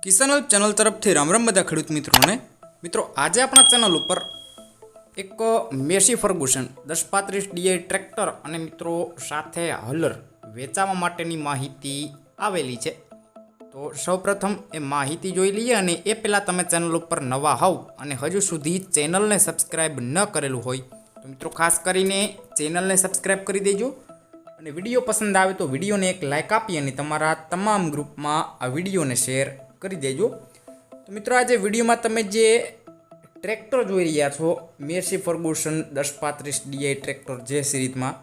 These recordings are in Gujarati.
કિસાન હેલ્પ ચેનલ તરફથી રામ રામ બધા ખેડૂત મિત્રોને. મિત્રો, આજે આપણા ચેનલ ઉપર એક મેસી ફર્ગુસન દસ પાંત્રીસ ડીઆઈ ટ્રેક્ટર અને મિત્રો સાથે હલર વેચાવા માટેની માહિતી આવેલી છે. તો સૌપ્રથમ એ માહિતી જોઈ લઈએ અને એ પહેલાં તમે ચેનલ ઉપર નવા હોવ અને હજુ સુધી ચેનલને સબસ્ક્રાઈબ ન કરેલું હોય, તો મિત્રો ખાસ કરીને ચેનલને સબસ્ક્રાઈબ કરી દેજો અને વીડિયો પસંદ આવે તો વિડીયોને એક લાઇક આપી અને તમારા તમામ ગ્રુપમાં આ વિડીયોને શેર કરી દેજો. તો મિત્રો, આજે વિડીયોમાં તમે જે ટ્રેક્ટર જોઈ રહ્યા છો મેસી ફર્ગુસન દસ પાંત્રીસ ડીઆઈ ટ્રેક્ટર જે સિરીઝમાં.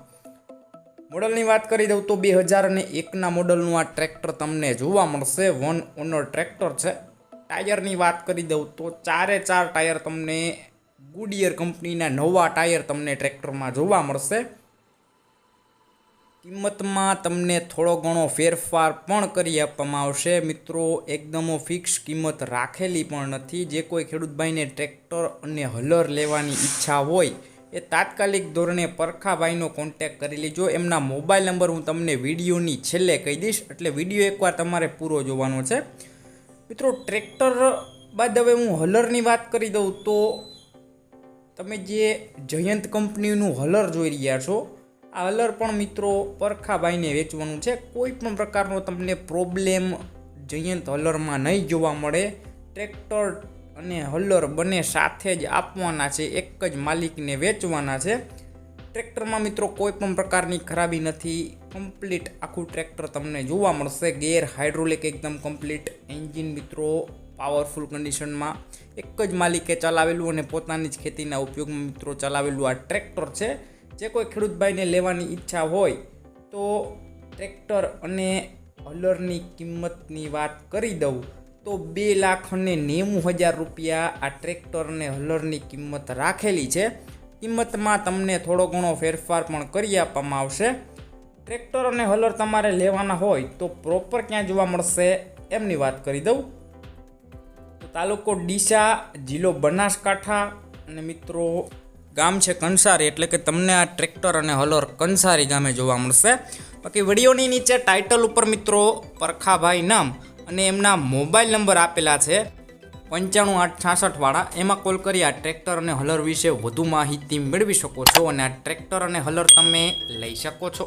મોડલની વાત કરી દઉં તો બે હજાર અને એકના મોડલનું આ ટ્રેક્ટર તમને જોવા મળશે. વન ઓનર ટ્રેક્ટર છે. ટાયરની વાત કરી દઉં તો ચારે ચાર ટાયર તમને ગુડિયર કંપનીના નવા ટાયર તમને ટ્રેક્ટરમાં જોવા મળશે. કિંમતમાં તમને થોડો ઘણો ફેરફાર પણ કરી આપવામાં આવશે. મિત્રો, એકદમ ફિક્સ કિંમત રાખેલી પણ નથી. જે કોઈ ખેડૂતભાઈને ટ્રેક્ટર અને હલર લેવાની ઈચ્છા હોય, એ તાત્કાલિક ધોરણે પરખાભાઈનો કોન્ટેક કરી લેજો. એમના મોબાઈલ નંબર હું તમને વિડીયોની છેલ્લે કહી દઈશ. એટલે વીડિયો એકવાર તમારે પૂરો જોવાનો છે. મિત્રો, ટ્રેક્ટર બાદ હવે હું હલરની વાત કરી દઉં તો, તમે જે જયંત કંપનીનું હલર જોઈ રહ્યા છો આ હલર પણ મિત્રો પરખાભાઈને વેચવાનું છે. કોઈ પણ પ્રકારનો તમને પ્રોબ્લેમ જયંત હલરમાં નહીં જોવા મળે. ટ્રેક્ટર અને હલર બંને સાથે જ આપવાના છે. એક જ માલિકને વેચવાના છે. ટ્રેક્ટરમાં મિત્રો કોઈ પણ પ્રકારની ખરાબી નથી. કમ્પ્લીટ આખું ટ્રેક્ટર તમને જોવા મળશે. ગેર હાઇડ્રોલિક એકદમ કમ્પ્લીટ એન્જિન મિત્રો પાવરફુલ કન્ડિશનમાં એક જ માલિકે ચલાવેલું અને પોતાની જ ખેતીના ઉપયોગમાં મિત્રો ચલાવેલું આ ટ્રેક્ટર છે. જે કોઈ ખેડૂતભાઈને લેવાની ઈચ્છા હોય તો ટ્રેક્ટર અને હલરની કિંમતની વાત કરી દઉં તો બે લાખ અને નેવું હજાર રૂપિયા આ ટ્રેક્ટર અને હલરની કિંમત રાખેલી છે. કિંમતમાં તમને થોડો ઘણો ફેરફાર પણ કરી આપવામાં આવશે. ટ્રેક્ટર અને હલર તમારે લેવાના હોય તો પ્રોપર ક્યાં જોવા મળશે એમની વાત કરી દઉં. તાલુકો ડીસા, જિલ્લો બનાસકાંઠા અને મિત્રો ગામ છે કંસારી, એટલે કે તમને આ ટ્રેક્ટર અને હલોર કંસારી ગામે જોવા મળશે. બાકી વિડીયોની નીચે ટાઇટલ ઉપર મિત્રો પરખાભાઈ નામ અને એમના મોબાઈલ નંબર આપેલા છે. પંચાણું આઠ છાસઠવાળા, એમાં કોલ કરી આ ટ્રેક્ટર અને હલર વિશે વધુ માહિતી મેળવી શકો છો અને આ ટ્રેક્ટર અને હલર તમે લઈ શકો છો.